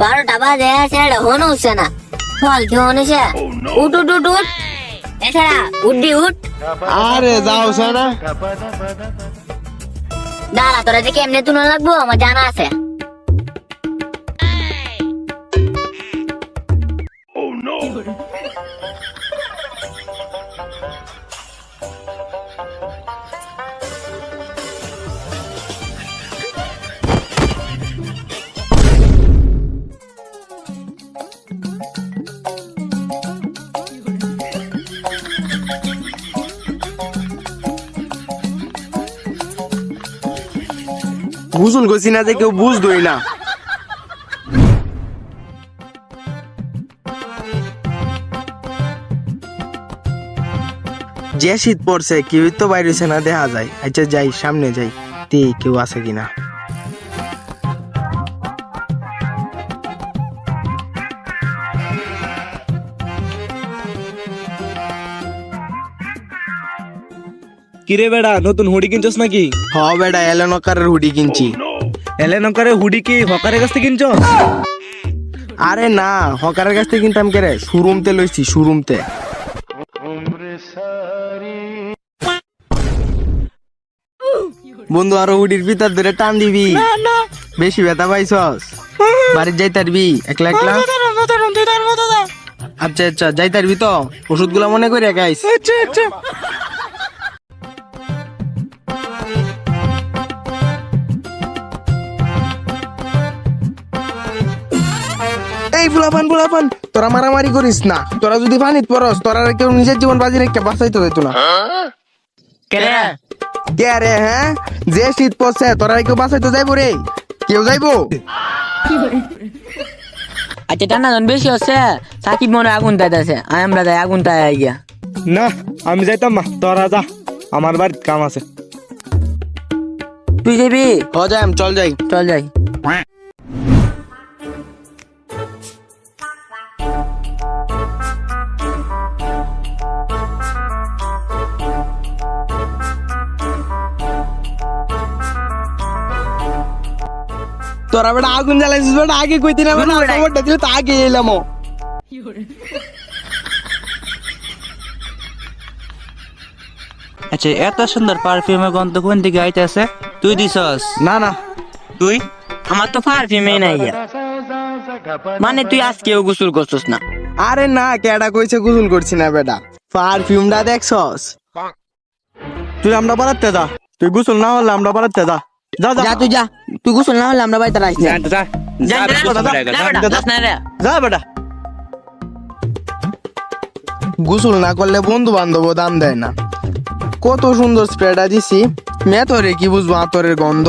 বারোটা বাজে ছেলেটা হনু উঠছে না। ফল কি হনুছে উঠ উঠ উঠ উঠ। এছাড়া উঠবি উঠ। আরে যাও না দাঁড়া তোরা যে কেমনে তুলে লাগবো? আমার জানা আছে। গুসল করছি না যে কেউ বুঝদই না। যে শীত পড়ছে, কেউই তো বাইরেছে না, দেখা যায়। আচ্ছা যাই, সামনে যাই। তে কেউ আছে কিনা? কিরে বেড়া নতুন হুডি কিনছস নাকি? হ বেটা এলেনকারের হুডি কিনছি। এলেন এলেনকারে হুডি কি হকারের কাছ থেকে কিনছ আরে না হকারের কাছ থেকে কিনতাম কে রে শোরুমতে লইছি শোরুমতে বন্ধু আরও হুডির ভিতর ধরে টান দিবি। বেশি ব্যথা পাইছস। বাড়ির যাই তারবি একলা একলা? আচ্ছা আচ্ছা যাই তারবি তো। ওষুধগুলা মনে করে গাইস এই ফুলাপান ফুলাপান তোরা মারামারি করিস না। তোরা যদি পানিত পরস তোরা কেউ নিজের জীবন বাজি রেখে বাঁচাইতে না। কেরে কে রে হ্যাঁ? যে শীত পড়ছে তোরা কেউ বাঁচাইতে যাইবো রে। কেউ যাইবো? আচ্ছা টানা জন বেশি হচ্ছে সাকিব মনে আগুন তাইতেছে আমরা তাই আগুন তাই গিয়া না আমি যাইতাম না তোরা যা। আমার বাড়িতে কাম আছে। তুই যাবি? হ যাই চল যাই। চল যাই। তোরা বেটা আগুন জ্বালাইছিস বেটা আগে কইতি না বেটা খবরটা দিলে তো আগে এলাম। আচ্ছা এত সুন্দর পারফিউমের গন্ধ কোন দিকে আইতেছে? তুই দিছস? না না। তুই? আমার তো পারফিউমই নাই। মানে তুই আজকেও গোসল করছিস না? আরে না কেডা কইছে গুজুল করছি না বেটা। পারফিউমটা দেখছস? তুই আমরা বাড়াতে যা। তুই গোসল না হলে আমরা বাড়াতে যা। যা তুই যা। তুই গোসল না হলে আমরা বাড়িতে যা যা। যা, বেটা গোসল না রে। যা বেটা। গুসল না করলে বন্ধু বান্ধব দাম দেয় না। কত সুন্দর স্প্রেটা দিছি। মেথরে তোরে কি বুঝব আতরের গন্ধ?